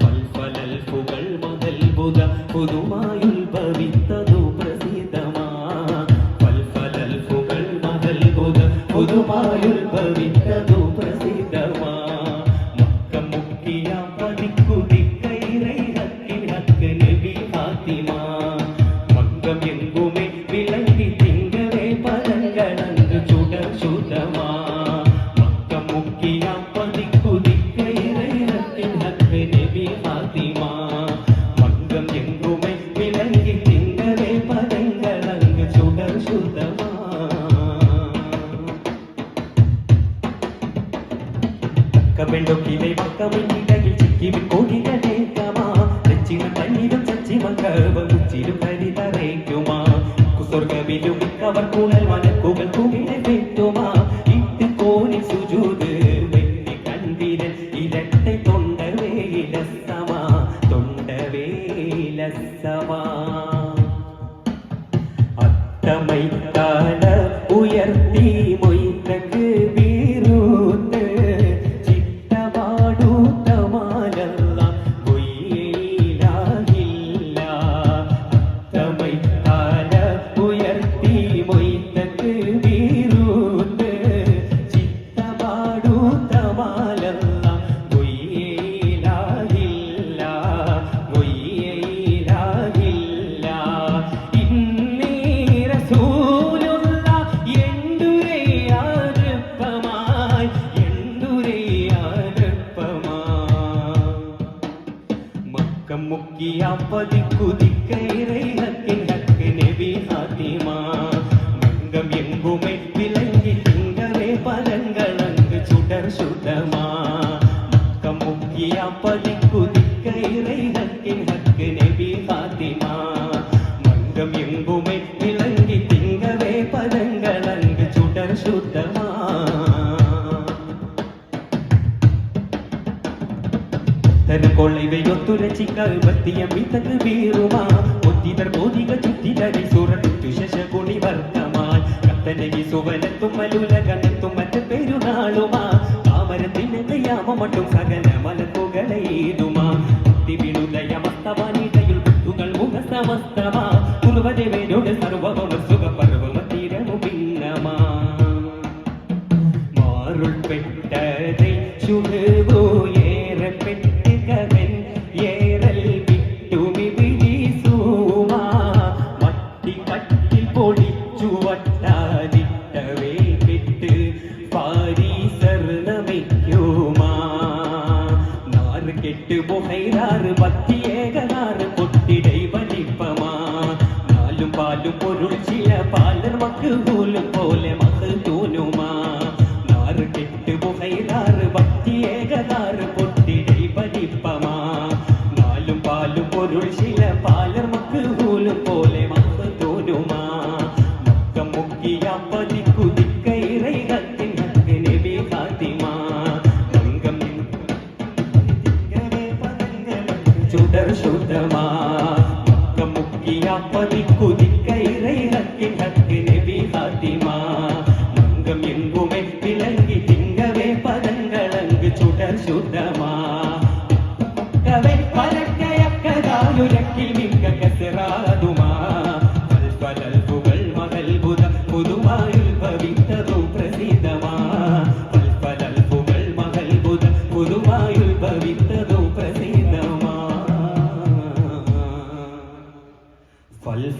ഫൽഫലൽഫുകൾ മതൽബുധ പുതുമായുൽഭവിത്തതു പ്രസിദ്ധമാ ഫൽഫലൽഫുകൾ മതൽബുധ പുതുമായുൽഭവിത്തതു പ്രസിദ്ധമാ മക്കം മുക്കിയ പതിക്കുതി കബെണ്ടൊക്കിലെ പക്കമുന്നിടയിൽ ചിക്കിവിൽ കോടികളേക്കമാ നെച്ചിലും തന്നിലും ചച്ചിമക്കവ ഉച്ചിലും പരിതറേക്കുമാ കുസ്വർഗവിലും കവർ കൂടൽ മനക്കുകൾ കുമിലെ തെറ്റുമാ ഇട്ട് കോണി സുജൂത് വെണ്ണി കണ്ടിരൽ ഇരട്ടെ തൊണ്ടവേലസമാ. തൊണ്ടവേലസമാ. പതിക്കുതിക്കൈറൈ ഹക്കിൻ ഹക്ക് നബി ഫാത്തിമ. മംഗം എങ്കുമെ വിളങ്ങി തിങ്കവേ പലങ്ങളങ്ക് കൊള്ളൈവയൊത്തുരച്ചിക്കൽവത്തിയ മിതക് വീറുമാ. ഒത്തിതർ ബോധിക ചുറ്റിതരി സുറത്തു ശശകുണി വർത്തമാൻ കത്തനകി സുവനത്തും മലുലകനത്തും മറ്റ് പെരുനാളുമാ താമരത്തിനെന്തയാമ മട്ടും സകല മലക്കുകളെയ്തുമാ വിണുദയമസ്തവാനിടയിൽ കുത്തുകൾ മുഖസമസ്തമാ. കുറുവദേവനോട് സർവമ സുഖപർവമ തീരമു ഭിന്നമാ. മാറുൾപ്പെട്ടதை ചുടുവോ നാറ് കെട്ട് ബുഹൈറാറ് പത്തിയേകനാറ് പൊട്ടിടൈ വലിപ്പമാ നാലും പാലും പൊരുൾ ചില പാലർ മക്ക് ചുടർ ശുദ്ധമാ മക്കം മുക്കിയ പതിക്കുതിക്കൈറൈ ഹക്കിൻ ഹക്ക് നബി ഫാത്തിമ മംഗം എങ്കുമെ വിളങ്ങി തിങ്കവേ പദങ്ങളങ്ക് ചുടർ ശുദ്ധമാ പരക്കയക്കതായുരക്കിൽ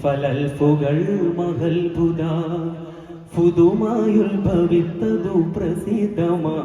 ഫൽഫലൽഫുകൾ മകൽബുധ പുതുമായുൽഭവിത്തതു പ്രസിദ്ധമാ.